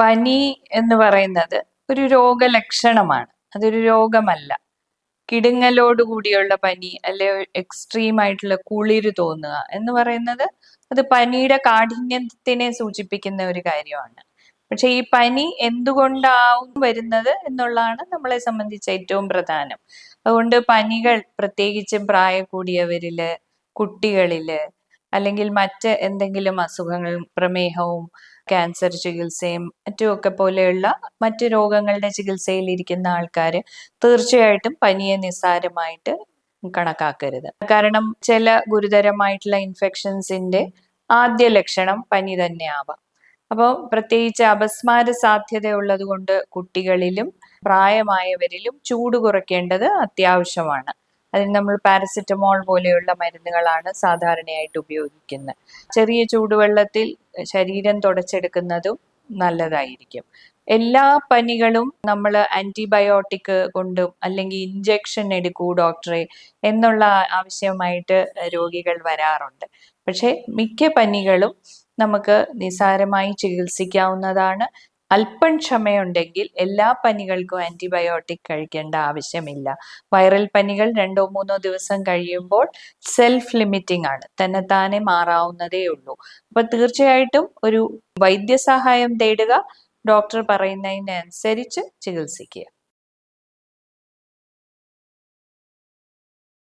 പനി എന്ന് പറയുന്നത് ഒരു രോഗലക്ഷണമാണ്. അതൊരു രോഗമല്ല. കിടുങ്ങലോട് കൂടിയുള്ള പനി അല്ലെ എക്സ്ട്രീം ആയിട്ടുള്ള കുളിര് തോന്നുക എന്ന് പറയുന്നത് അത് പനിയുടെ കാഠിന്യത്തിനെ സൂചിപ്പിക്കുന്ന ഒരു കാര്യമാണ്. പക്ഷെ ഈ പനി എന്തുകൊണ്ടാവും വരുന്നത് എന്നുള്ളതാണ് നമ്മളെ സംബന്ധിച്ച് ഏറ്റവും പ്രധാനം. അതുകൊണ്ട് പനികൾ പ്രത്യേകിച്ചും പ്രായ കൂടിയവരിൽ കുട്ടികളിൽ അല്ലെങ്കിൽ മറ്റ് എന്തെങ്കിലും അസുഖങ്ങൾ പ്രമേഹവും ക്യാൻസർ ചികിത്സയും മറ്റുമൊക്കെ പോലെയുള്ള മറ്റ് രോഗങ്ങളുടെ ചികിത്സയിൽ ഇരിക്കുന്ന ആൾക്കാർ തീർച്ചയായിട്ടും പനിയെ നിസ്സാരമായിട്ട് കണക്കാക്കരുത്. കാരണം ചില ഗുരുതരമായിട്ടുള്ള ഇൻഫെക്ഷൻസിന്റെ ആദ്യ ലക്ഷണം പനി തന്നെ ആവാം അപ്പോൾ പ്രത്യേകിച്ച് അപസ്മാര സാധ്യത ഉള്ളത് കൊണ്ട് കുട്ടികളിലും പ്രായമായവരിലും ചൂട് കുറയ്ക്കേണ്ടത് അത്യാവശ്യമാണ്. അതിന് നമ്മൾ പാരസിറ്റമോൾ പോലെയുള്ള മരുന്നുകളാണ് സാധാരണയായിട്ട് ഉപയോഗിക്കുന്നത്. ചെറിയ ചൂടുവെള്ളത്തിൽ ശരീരം തുടച്ചെടുക്കുന്നതും നല്ലതായിരിക്കും. എല്ലാ പനികളും നമ്മൾ ആന്റിബയോട്ടിക് കൊണ്ടും അല്ലെങ്കിൽ ഇഞ്ചക്ഷൻ എടുക്കൂ ഡോക്ടറെ എന്നുള്ള ആവശ്യമായിട്ട് രോഗികൾ വരാറുണ്ട്. പക്ഷെ മിക്ക പനികളും നമുക്ക് നിസാരമായി ചികിത്സിക്കാവുന്നതാണ്. അല്പം ക്ഷമയുണ്ടെങ്കിൽ എല്ലാ പനികൾക്കും ആന്റിബയോട്ടിക് കഴിക്കേണ്ട ആവശ്യമില്ല. വൈറൽ പനികൾ രണ്ടോ മൂന്നോ ദിവസം കഴിയുമ്പോൾ സെൽഫ് ലിമിറ്റിംഗ് ആണ് തന്നെത്താനെ മാറാവുന്നതേ ഉള്ളൂ. അപ്പൊ തീർച്ചയായിട്ടും ഒരു വൈദ്യസഹായം തേടുക. ഡോക്ടർ പറയുന്നതിനനുസരിച്ച് ചികിത്സിക്കുക.